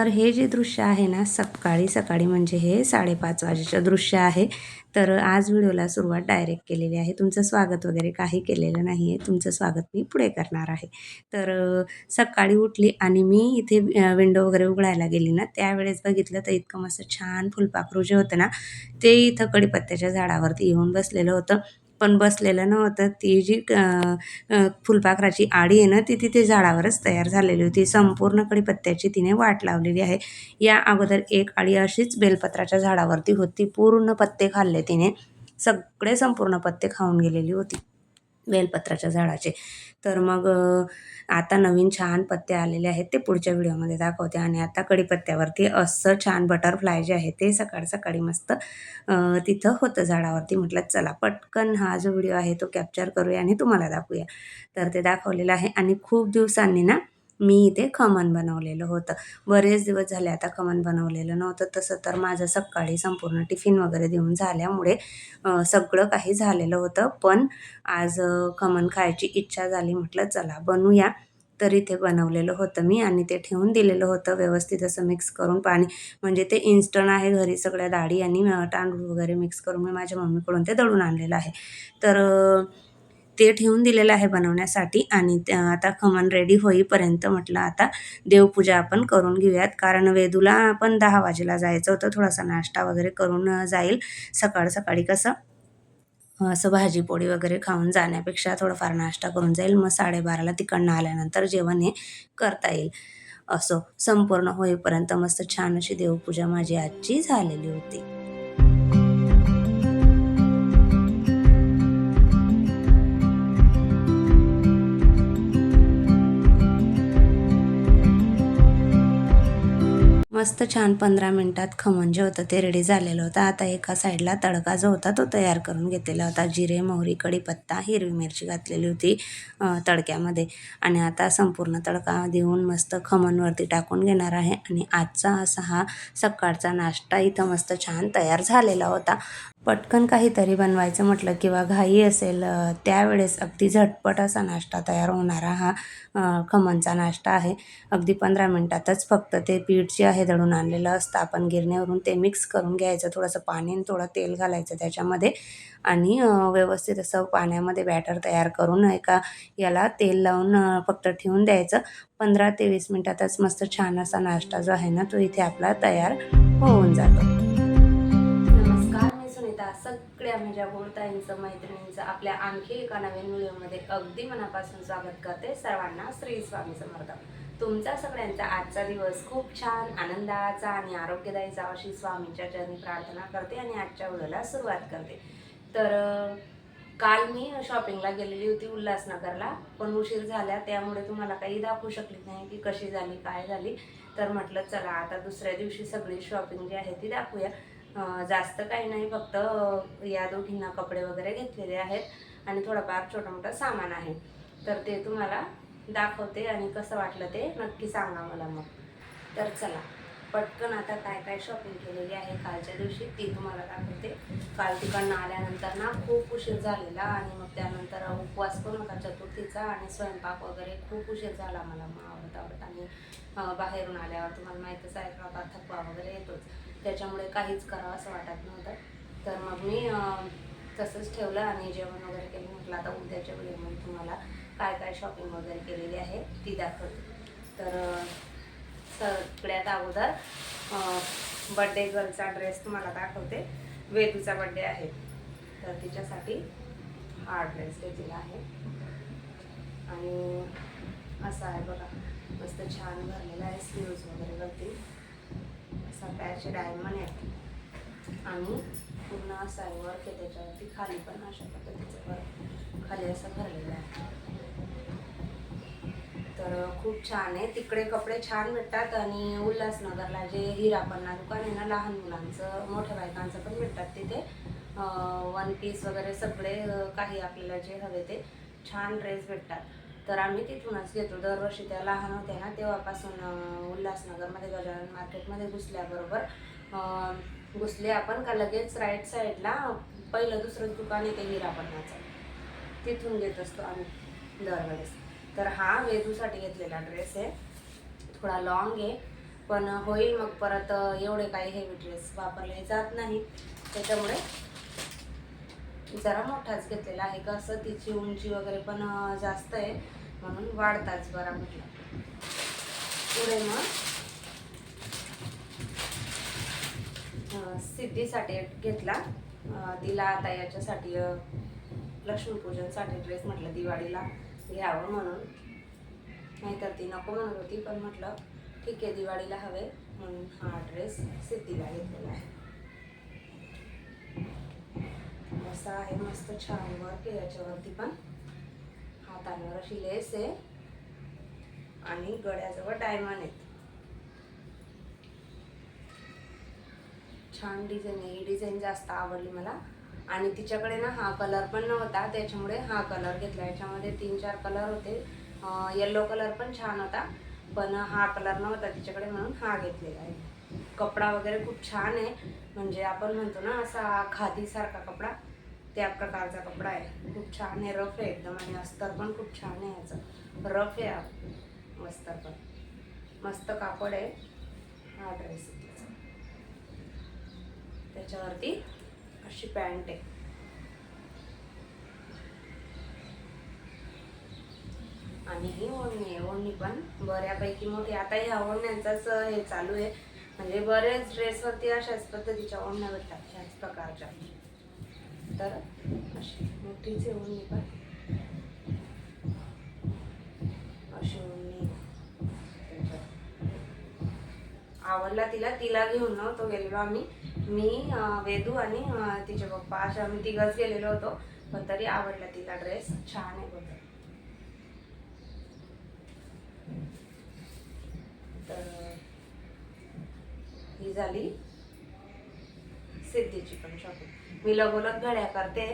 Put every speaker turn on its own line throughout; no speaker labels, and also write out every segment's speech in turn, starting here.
तर हे जे दृश्य आहे ना सकाळी सकाळी म्हणजे हे साडेपाच वाजेचं दृश्य आहे. तर आज व्हिडिओला सुरुवात डायरेक्ट केलेली आहे. तुमचं स्वागत वगैरे काही केलेलं नाही आहे तुमचं स्वागत मी पुढे करणार आहे. तर सकाळी उठली आणि मी इथे विंडो वगैरे उघडायला गेली ना त्यावेळेस बघितलं तर इतकं मस्त छान फुलपाखरू जे होतं ना ते इथं कडीपत्त्याच्या झाडावरती येऊन बसलेलं होतं. पण बसलेलं नव्हतं. ती जी फुलपाखराची आडी आहे ना ती तिथे झाडावरच तयार झालेली होती. संपूर्ण कडीपत्त्याची तिने वाट लावलेली आहे. या अगोदर एक आडी अशीच बेलपत्राच्या झाडावरती होती. पूर्ण पत्ते खाल्ले तिने. सगळे संपूर्ण पत्ते खाऊन गेलेली होती. बेलपत्राच्या झाडाचे. तर मग आता नवीन छान पत्ते आलेले आहेत ते पुढच्या व्हिडिओमध्ये दाखवते. आणि आता कडीपत्त्यावरती असं छान बटरफ्लाय जे आहे ते सकाळ सकाळी मस्त तिथं होतं झाडावरती. म्हटलं चला पटकन हा जो व्हिडिओ आहे तो कॅप्चर करूया आणि तुम्हाला दाखवूया. तर ते दाखवलेलं आहे. आणि खूप दिवसांनी ना मी इथे खमण बनवलेलं होतं. बरेच दिवस झाले आता खमण बनवलेलं नव्हतं. तसं तर माझं सकाळी संपूर्ण टिफिन वगैरे देऊन झाल्यामुळे सगळं काही झालेलं होतं. पण आज खमण खायची इच्छा झाली. म्हटलं चला बनवूया तर इथे बनवलेलं होतं मी आणि ते ठेवून दिलेलं होतं. व्यवस्थित असं मिक्स करून पाणी म्हणजे ते इन्स्टंट आहे घरी सगळ्या डाळी आणि तांदूळ वगैरे मिक्स करून मी माझ्या मम्मीकडून ते दळून आणलेलं आहे. तर ते ठेवून दिलेलं आहे बनवण्यासाठी आणि त्या आता खमण रेडी होईपर्यंत म्हटलं आता देवपूजा आपण करून घेऊयात. कारण वेदूला आपण दहा वाजेला जायचं होतं. थोडासा नाश्ता वगैरे करून जाईल. सकाळ सकाळी कसं असं भाजी पोळी वगैरे खाऊन जाण्यापेक्षा थोडंफार नाश्ता करून जाईल. मग साडेबाराला तिकडनं आल्यानंतर जेवण हे करता येईल. असो संपूर्ण होईपर्यंत मस्त छान अशी देवपूजा माझी आजची झालेली होती. मस्त छान पंधरा मिनटात खमण जे होतं ते रेडी झालेलं होतं. आता एका साईडला तडका जो होता तो तयार करून घेतलेला होता. जिरे मोहरी कढीपत्ता हिरवी मिरची घातलेली होती तडक्यामध्ये. आणि आता संपूर्ण तडका देऊन मस्त खमणवरती टाकून घेणार आहे. आणि आजचा असा हा सकाळचा नाश्ता इथं मस्त छान तयार झालेला होता. पटकन काहीतरी बनवायचं म्हटलं किंवा घाई असेल त्यावेळेस अगदी झटपट असा नाश्ता तयार होणारा हा खमनचा खमणचा नाश्ता आहे. अगदी पंधरा मिनटातच फक्त ते पीठ जे आहे दळून आणलेलं असतं आपण गिरण्यावरून ते मिक्स करून घ्यायचं थोडंसं पाणी आणि थोडं तेल घालायचं त्याच्यामध्ये आणि व्यवस्थित असं पाण्यामध्ये बॅटर तयार करून एका याला तेल लावून फक्त ठेवून द्यायचं. पंधरा ते वीस मिनटातच मस्त छान असा नाश्ता जो आहे ना तो इथे आपला तयार होऊन जातो. एकदा सगळ्या माझ्या बोलताईंचं मैत्रिणींचं आपल्या आणखी एका नवीन व्हिडिओमध्ये अगदी मनापासून स्वागत करते सर्वांना श्री स्वामी समर्थ. तुमचा सगळ्यांचा आजचा दिवस खूप छान आनंदाचा आणि आरोग्यदायी जावा अशी स्वामींच्या चरणी प्रार्थना करते आणि आजच्या व्हिडिओला सुरुवात करते. तर काल मी शॉपिंगला गेलेली होती उल्हासनगरला पण उशीर झाल्या त्यामुळे तुम्हाला काही दाखवू शकली नाही की कशी झाली काय झाली. तर म्हटलं चला आता दुसऱ्या दिवशी सगळी शॉपिंग जी आहे ती दाखवूया. जास्त काही नाही फक्त या दोघींना कपडे वगैरे घेतलेले आहेत आणि थोडंफार छोटं मोठं सामान आहे. तर ते तुम्हाला दाखवते आणि कसं वाटलं ते नक्की सांगा मला मग. तर चला पटकन आता काय काय शॉपिंग केलेली आहे कालच्या दिवशी ती तुम्हाला दाखवते. काल तिकडनं आल्यानंतर ना खूप उशीर झालेला आणि मग त्यानंतर उपवास पण होता चतुर्थीचा आणि स्वयंपाक वगैरे खूप उशीर झाला मला मग आवडत आवडत आणि बाहेरून आल्यावर तुम्हाला माहीतच आहे का थकवा वगैरे येतोच. त्याच्यामुळे काहीच करावं असं वाटत नव्हतं. तर मग मी तसंच ठेवलं आणि जेवण वगैरे केलं. म्हटलं आता उद्याच्या वेळेमध्ये तुम्हाला काय काय शॉपिंग वगैरे केलेली आहे ती दाखवते. तर सगळ्यात अगोदर बड्डे गर्लचा ड्रेस तुम्हाला दाखवते. वेदूचा बड्डे आहे. तर तिच्यासाठी हा ड्रेस घेतलेला आहे. आणि असा आहे बघा. मस्त छान भरलेला आहे. स्लीव्ज वगैरे वरती. असा पॅच डायमंड आहे. आणि पूर्ण असा आहे वर्क आहे त्याच्यावरती खाली पण अशा पद्धतीचं वर्क खाली असं भरलेलं आहे. तर खूप छान आहे. तिकडे कपडे छान भेटतात आणि उल्हासनगरला जे हिरापन्ना दुकान आहे ना लहान मुलांचं मोठ्या बायकांचं पण भेटतात तिथे. वन पीस वगैरे सगळे काही आपल्याला जे हवे ते छान ड्रेस भेटतात. तर आम्ही तिथूनच घेतो. दरवर्षी त्या लहान होत्या ना तेव्हापासून उल्हासनगरमध्ये गजानन मार्केटमध्ये घुसल्याबरोबर घुसले आपण का लगेच राईट साईडला पहिलं दुसरं दुकान येते हिरापन्नाचं तिथून घेत असतो आम्ही दरवेळेस. तर हा वेदूसाठी घेतलेला ड्रेस आहे. थोडा लॉंग आहे पण होईल मग परत एवढे काही हेवी ड्रेस वापरले जात नाही त्याच्यामुळे जरा मोठाच घेतलेला आहे. कसं तिची उंची वगैरे पण जास्त आहे. म्हणून वाढताच बरा म्हटलं. पुढे मग सिद्धीसाठी घेतला. तिला आता याच्यासाठी लक्ष्मीपूजनसाठी ड्रेस म्हटलं दिवाळीला घ्यावं म्हणून. नाहीतर ती नको म्हणत होती पण म्हटलं ठीक आहे दिवाळीला हवे. म्हणून हा ड्रेस सिद्धीला घेतलेला आहे. असा आहे मस्त छान वर्क याच्यावरती पण. हातांवर अशी लेस आहे आणि गळ्याजवळ डायमंड आहेत. छान डिझाईन आहे. ही डिझाईन जास्त आवडली मला. आणि तिच्याकडे ना हा कलर पण नव्हता. त्याच्यामुळे हा कलर घेतला. याच्यामध्ये तीन चार कलर होते. येल्लो कलर पण छान होता. पण हा कलर नव्हता तिच्याकडे म्हणून हा घेतलेला आहे. कपडा वगैरे खूप छान आहे. म्हणजे आपण म्हणतो ना असा खादीसारखा कपडा. त्या प्रकारचा कपडा आहे. खूप छान आहे रफ आहे एकदम आणि अस्तर पण खूप छान आहे याचं. रफ आहे हा. अस्तर पण. मस्त कापड आहे हा ड्रेस आहे त्याचा. त्याच्यावरती अशी पॅन्ट आहे. आणि ही ओढणी आहे. ओढणी पण बऱ्यापैकी मोठी आता ह्या ओढण्यांचाच हे चालू आहे. म्हणजे बरेच ड्रेसवरती अशाच पद्धतीच्या ओढण्या भेटतात. ह्याच प्रकारच्या. तर अशी मोठीच आहे पण अशी ओढणी आवडला तिला तिला घेऊन तो गेलेलो आम्ही. मी वेदू आणि तिचे पप्पा अशा आम्ही तिघच गेलेलो होतो. पण तरी आवडला तिला ड्रेस छान आहे बघ तर ही झाली सिद्धीची पण शॉपिंग मी लगोलग घड्या करते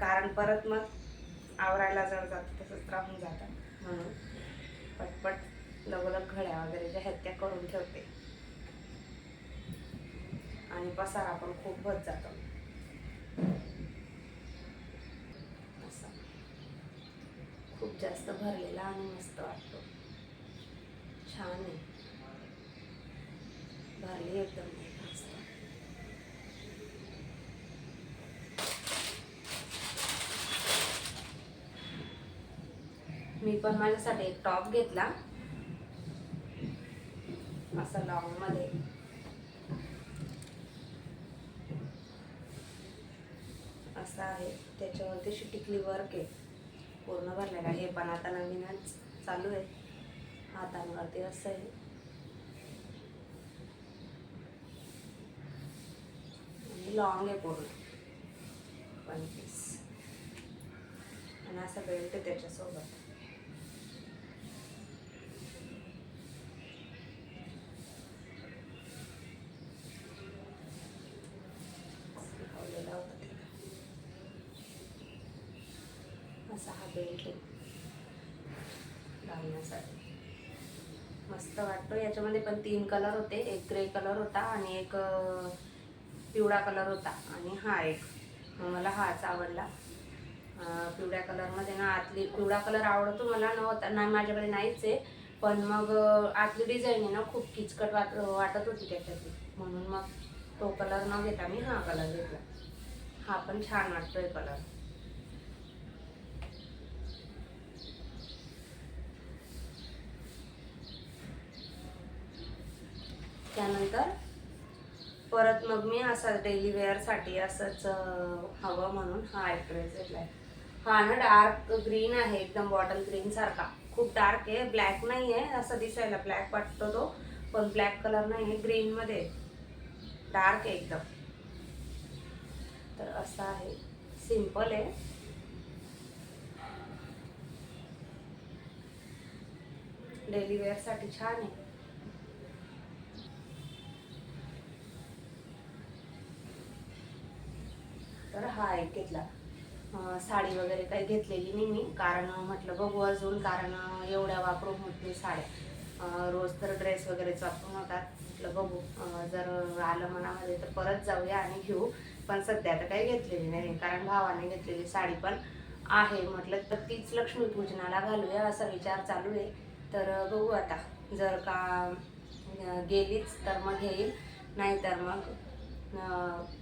कारण परत मग आवरायला जर जात तसंच राहून जातं. म्हणून पटपट लगोलग घड्या वगैरे ज्या आहेत त्या करून ठेवते. आणि पसारा पण खूप होत जातो. असा. खूप जास्त भरलेला आणि मस्त वाटतो. छान आहे. भरली एकदम मस्त मी पण माझ्यासाठी एक टॉप घेतला. असा लॉंगमध्ये असं असा आहे. त्याच्यावरती अशी टिकली वर्क आहे. पूर्ण भरलेला आहे. हे पण आता नवीनच चालू आहे. हातांवरती असं आहे. आणि लॉंग आहे पूर्ण. वन पीस आणि असा बेल्ट त्याच्यासोबत लावलेला होता तिला असा लावण्यासाठी आहे मस्त वाटतो याच्यामध्ये पण तीन कलर होते. एक ग्रे कलर होता आणि एक पिवळा कलर होता. आणि हा एक. मग मला हाच आवडला. पिवळ्या कलरमध्ये ना आतली पिवळा कलर आवडतो मला नव्हता. नाही माझ्याकडे नाहीच आहे. पण मग आतली डिझाईन आहे ना खूप किचकट वाट वाटत होती त्याच्यातली. म्हणून मग तो कलर न घेता मी हा कलर घेतला. हा पण छान वाटतोय कलर त्यानंतर परत मग मी असा डेली वेअरसाठी असंच हवं म्हणून हा एक घेतला आहे हा ना डार्क ग्रीन आहे एकदम बॉटल ग्रीन सारखा. खूप डार्क आहे ब्लॅक नाही आहे असं दिसायला ब्लॅक वाटतो तो पण ब्लॅक कलर नाही आहे ग्रीनमध्ये डार्क आहे एकदम. तर असा आहे. सिंपल आहे. डेली वेअरसाठी छान आहे तर हा एक घेतला साडी वगैरे काही घेतलेली नाही मी कारण म्हटलं बघू अजून कारण एवढ्या वापरून होत नाही साड्या रोज तर ड्रेस वगैरे वापरून होतात म्हटलं बघू जर आलं मनामध्ये तर परत जाऊया आणि घेऊ. पण सध्या तर काही घेतलेली नाही कारण भावाने घेतलेली साडी पण आहे. म्हटलं तर तीच लक्ष्मीपूजनाला घालूया असा विचार चालू आहे. तर बघू आता. जर का गेलीच तर मग घेईल नाहीतर मग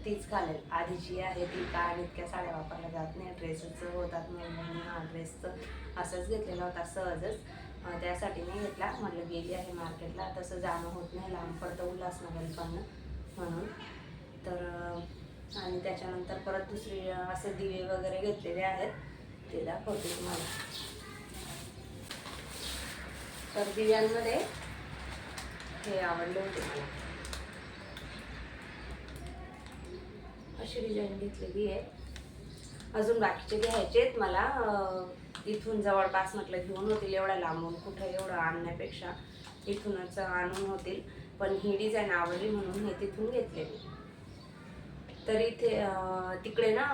तीच घालेल. आधी जी आहे ती कारण इतक्या साड्या वापरल्या जात नाही. ड्रेसच होतात म्हणून हा ड्रेसचं. असंच घेतलेला होता सहजच. त्यासाठी मी घेतला. म्हटलं गेली आहे मार्केटला. तसं जाणं होत नाही. लांब पडतं उल्हासनगर पण म्हणून. तर आणि त्याच्यानंतर परत दुसरी असे दिवे वगैरे घेतलेले आहेत. ते दाखवते तुम्हाला. तर दिव्यांमध्ये हे आवडले होते मला. अशी डिझाईन घेतलेली आहे. अजून बाकीचे घ्यायचे आहेत. मला इथून जवळपास म्हटलं घेऊन होतील. एवढ्या लांबून कुठं एवढं आणण्यापेक्षा इथूनच आणून होतील. पण ही डिझाईन आवडली म्हणून हे तिथून घेतले मी तर इथे तिकडे ना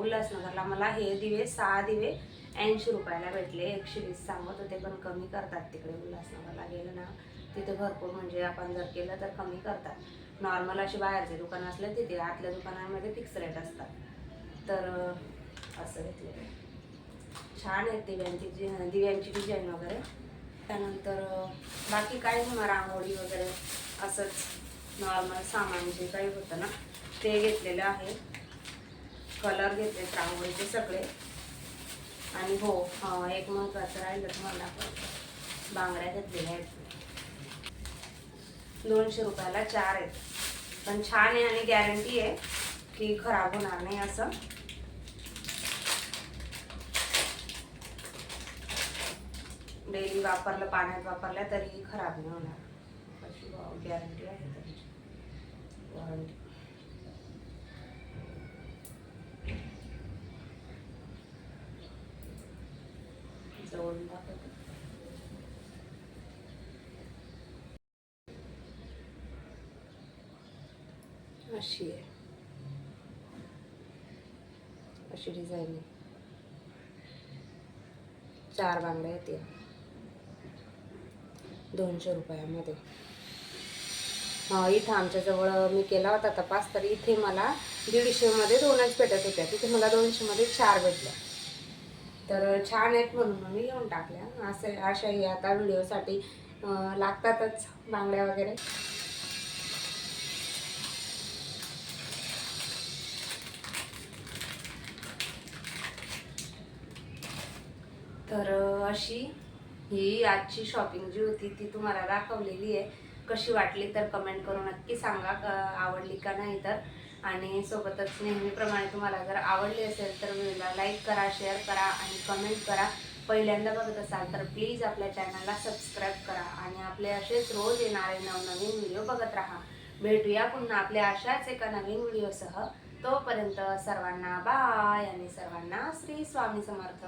उल्हासनगरला मला हे दिवे सहा दिवे ऐंशी रुपयाला भेटले. एकशे वीस सांगत होते पण कमी करतात तिकडे उल्हासनगरला गेलं ना तिथे भरपूर म्हणजे आपण जर केलं तर कमी करतात. नॉर्मल असे बाहेरचे दुकान असले तिथे आतल्या दुकानामध्ये फिक्स रेट असतात. तर असं घेतलेलं छान आहेत दिव्यांची जी- दिव्यांची डिझाईन वगैरे. त्यानंतर बाकी काय होणार? रांगोळी वगैरे असंच नॉर्मल सामान जे काही होतं ना ते घेतलेलं आहे. कलर घेतलेत रांगोळीचे सगळे. आणि हो एक महत्त्वाचं राहिलं तुम्हाला. बांगड्या घेतलेल्या आहेत. दोनशे रुपयाला चार आहेत. पण छान आहे आणि गॅरंटी आहे की खराब होणार नाही असं. डेली वापरलं पाण्यात वापरल्या तरीही खराब नाही होणार. अशी गॅरंटी आहे त्याची वॉरंटी जवळून दाखवते. अशी आहे. अशी डिझाईन आहे. चार बांगड्या येते दोनशे रुपयामध्ये. हा इथं आमच्याजवळ मी केला होता तपास तर इथे मला दीडशेमध्ये दोनच भेटत होत्या. तिथे मला दोनशेमध्ये चार भेटल्या. तर छान आहेत म्हणून मी घेऊन टाकल्या. असे अशाही आता व्हिडिओसाठी लागतातच बांगड्या वगैरे. तर अशी ही आजची शॉपिंग जी होती ती तुम्हाला दाखवलेली आहे. कशी वाटली तर कमेंट करून नक्की सांगा क- आवडली का नाही तर. आणि सोबतच नेहमीप्रमाणे तुम्हाला जर आवडली असेल तर व्हिडिओला लाईक करा शेअर करा आणि कमेंट करा. पहिल्यांदा बघत असाल तर प्लीज आपल्या चॅनलला सबस्क्राईब करा आणि आपले असेच रोज येणारे नवनवीन व्हिडिओ बघत राहा. भेटूया पुन्हा आपल्या अशाच एका नवीन व्हिडिओसह तोपर्यंत सर्वांना बाय आणि सर्वांना श्री स्वामी समर्थ.